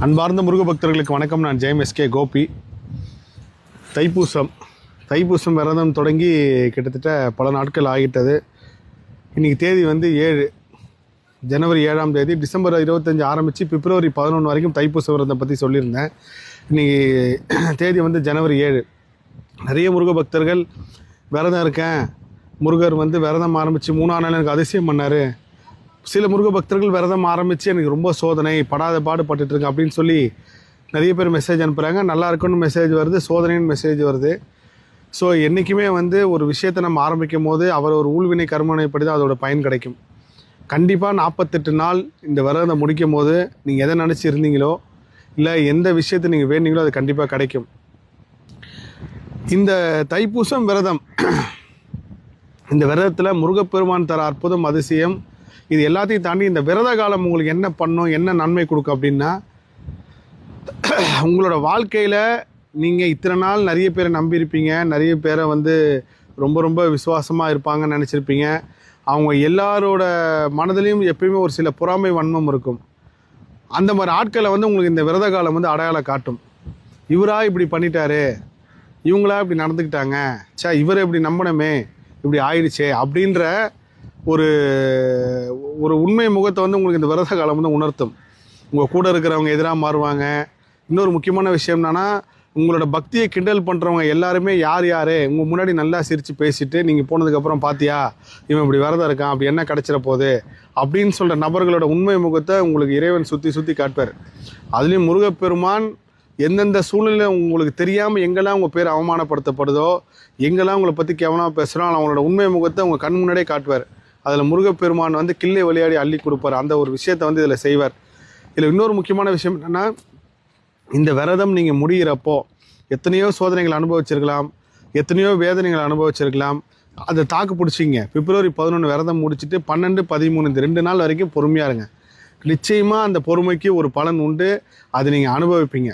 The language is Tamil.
அன்பார்ந்த முருக பக்தர்களுக்கு வணக்கம். நான் ஜெயம் எஸ்கே கோபி. தைப்பூசம். தைப்பூசம் விரதம் தொடங்கி கிட்டத்தட்ட பல நாட்கள் ஆகிட்டது. இன்றைக்கி தேதி வந்து ஏழு. ஜனவரி ஏழாம் தேதி. டிசம்பர் இருபத்தஞ்சி ஆரம்பித்து பிப்ரவரி பதினொன்று வரைக்கும் தைப்பூச விரதம் பற்றி சொல்லியிருந்தேன். இன்றைக்கி தேதி வந்து ஜனவரி ஏழு. நிறைய முருக பக்தர்கள் விரதம் இருக்கேன். முருகர் வந்து விரதம் ஆரம்பித்து மூணாம் நாள் எனக்கு அதிசயம் பண்ணார். சில முருக பக்தர்கள் விரதம் ஆரம்பித்து எனக்கு ரொம்ப சோதனை படாத பாடுபட்டுட்டு இருக்கேன் அப்படின்னு சொல்லி நிறைய பேர் மெசேஜ் அனுப்புகிறாங்க நல்லா இருக்குன்னு மெசேஜ் வருது சோதனைன்னு மெசேஜ் வருது. ஸோ என்றைக்குமே வந்து ஒரு விஷயத்தை நம்ம ஆரம்பிக்கும் போது அவர் ஒரு ஊழ்வினை கர்மனைப்படி தான் அதோட பயன் கிடைக்கும். கண்டிப்பாக நாற்பத்தெட்டு நாள் இந்த விரதத்தை முடிக்கும் போது நீங்கள் எதை நினச்சி இருந்தீங்களோ இல்லை எந்த விஷயத்தை நீங்கள் வேணுங்களோ அது கண்டிப்பாக கிடைக்கும். இந்த தைப்பூசம் விரதம். இந்த விரதத்தில் முருகப்பெருமான் தர அற்புதம் அதிசயம் இது எல்லாத்தையும் தாண்டி இந்த விரத காலம் உங்களுக்கு என்ன பண்ணும் என்ன நன்மை கொடுக்கும் அப்படின்னா உங்களோட வாழ்க்கையில் நீங்கள் இத்தனை நாள் நிறைய பேரை நம்பியிருப்பீங்க நிறைய பேரை வந்து ரொம்ப ரொம்ப விசுவாசமாக இருப்பாங்கன்னு நினச்சிருப்பீங்க. அவங்க எல்லாரோட மனதிலையும் எப்பயுமே ஒரு சில பொறாமை வன்மம் இருக்கும். அந்த மாதிரி ஆட்களை வந்து உங்களுக்கு இந்த விரத காலம் வந்து அடையாளம் காட்டும். இவரா இப்படி பண்ணிட்டாரு இவங்களா இப்படி நடந்துக்கிட்டாங்க சே இவரை இப்படி நம்பணுமே இப்படி ஆயிடுச்சே அப்படின்ற ஒரு ஒரு உண்மை முகத்தை வந்து உங்களுக்கு இந்த விரத காலம் வந்து உணர்த்தும். உங்கள் கூட இருக்கிறவங்க எதிராக மாறுவாங்க. இன்னொரு முக்கியமான விஷயம் என்னென்னா உங்களோட பக்தியை கிண்டல் பண்ணுறவங்க எல்லாருமே யார் யார்? உங்கள் முன்னாடி நல்லா சிரித்து பேசிட்டு நீங்கள் போனதுக்கப்புறம் பார்த்தியா இவன் இப்படி விரதம் இருக்கான் அப்படி என்ன கிடச்சிட போகுது? அப்படின்னு சொல்கிற நபர்களோட உண்மை முகத்தை உங்களுக்கு இறைவன் சுற்றி சுற்றி காட்டுவார். அதுலேயும் முருகப்பெருமான் எந்தெந்த சூழ்நிலை உங்களுக்கு தெரியாமல் எங்கெல்லாம் உங்கள் பேர் அவமானப்படுத்தப்படுதோ எங்கெல்லாம் உங்களை பற்றி கேவலமாக பேசுகிறோம் அவங்களோட உண்மை முகத்தை உங்கள் கண் முன்னாடியே காட்டுவார். அதில் முருகப்பெருமான் வந்து கிள்ளை விளையாடி அள்ளி கொடுப்பார். அந்த ஒரு விஷயத்தை வந்து இதில் செய்வார். இதில் இன்னொரு முக்கியமான விஷயம் என்னென்னா இந்த விரதம் நீங்கள் முடிகிறப்போ எத்தனையோ சோதனைகள் அனுபவிச்சிருக்கலாம் எத்தனையோ வேதனைகள் அனுபவிச்சிருக்கலாம். அதை தாக்கு பிடிச்சிங்க. பிப்ரவரி பதினொன்று விரதம் முடிச்சுட்டு பன்னெண்டு பதிமூணு இந்த ரெண்டு நாள் வரைக்கும் பொறுமையாக இருங்க. நிச்சயமாக அந்த பொறுமைக்கு ஒரு பலன் உண்டு. அதை நீங்கள் அனுபவிப்பீங்க.